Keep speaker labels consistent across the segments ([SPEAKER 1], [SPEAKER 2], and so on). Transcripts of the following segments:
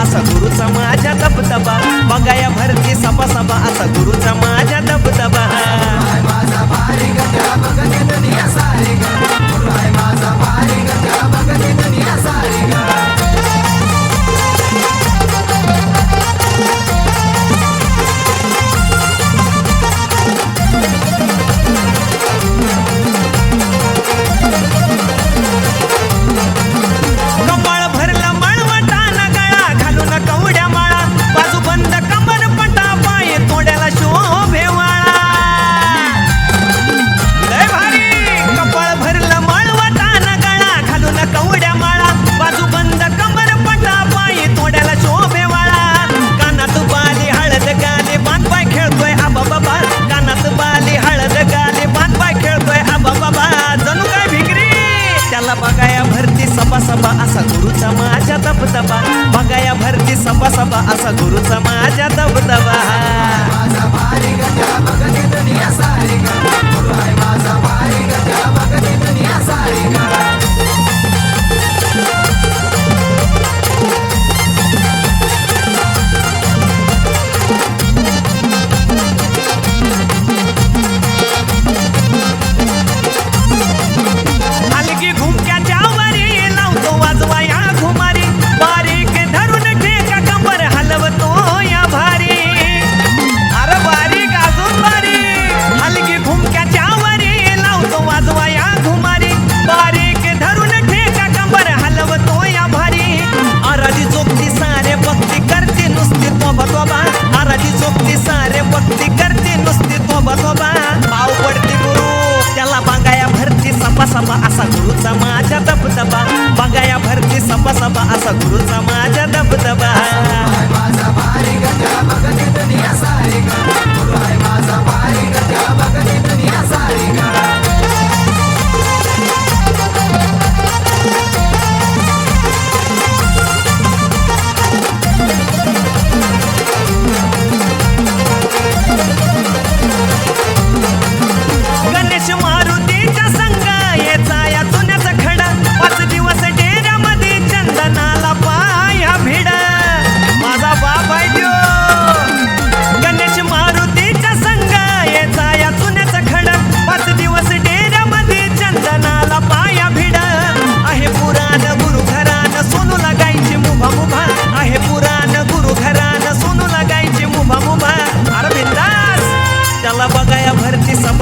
[SPEAKER 1] असा गुरुचा माझ्या दबदबा बघाया भरती सपा सपा असा गुरु गुरुचा माझ्या दबदबा बघाया भरती सपा सपा असा गुरुचा माझ्या दबदबा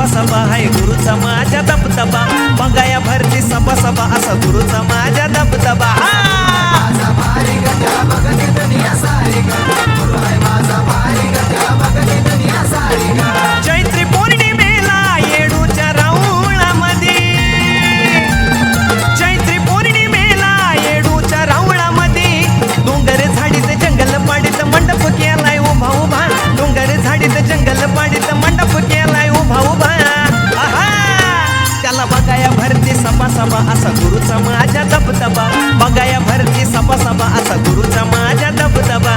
[SPEAKER 1] सभा हाय गुरुचा माझ्या दबदबा मंगाया भरती सभा सभा असा गुरुचा माझ्या दबदबा बगाया भरती सपा सपा असा गुरुचा माझ्या दबदबा बगाया भरती सपा सपा असा गुरुचा माझ्या दबदबा